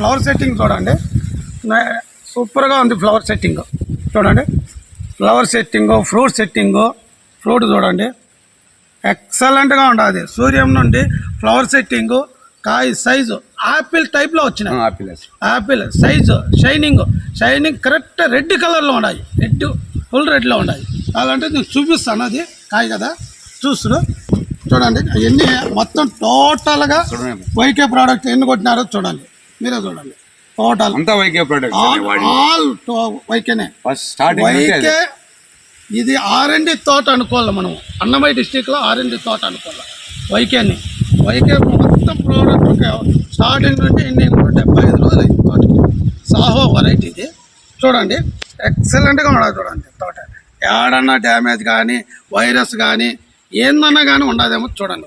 Flower setting చూడండి. సూపర్గా ఉంది ఫ్లవర్ సెట్టింగ్. చూడండి. Flower setting fruit setting fruit చూడండి. ఎక్సలెంట్గా ఉండదు. సూర్యం నుండి ఫ్లవర్ సెట్టింగు కాయ సైజు ఆపిల్ టైప్లో వచ్చినాయి. Apple apple size shining. Shining correct red కలర్లో ఉన్నాయి రెడ్ ఫుల్ రెడ్లో ఉన్నాయి అలాంటే నేను చూపిస్తాను అది. కాయ కదా. చూస్తుడు చూడండి. ఎన్ని మొత్తం టోటల్గా వైకే ప్రోడక్ట్ ఎన్ని కొట్టినారో చూడండి. మీరే చూడండి. టోటల్ అంతా వైకే ప్రొడక్ట్ ఆల్ వైకేనే స్టార్టింగ్ ఇది ఆర్ఎండి తోట అనుకోవాలి మనం అన్నమయ్య డిస్టిక్లో ఆర్ఎండి తోట అనుకోవాలి. వైకేని వైకే మొత్తం ప్రోడక్ట్ స్టార్టింగ్ నుండి ఎన్ని నూట డెబ్బై ఐదు రోజులు అయింది తోటకి సాహో వెరైటీ ఇది. చూడండి. ఎక్సలెంట్గా ఉండదు చూడండి తోట ఏడన్నా డ్యామేజ్ కానీ వైరస్ కానీ ఏందన్నా కానీ ఉండదేమో చూడండి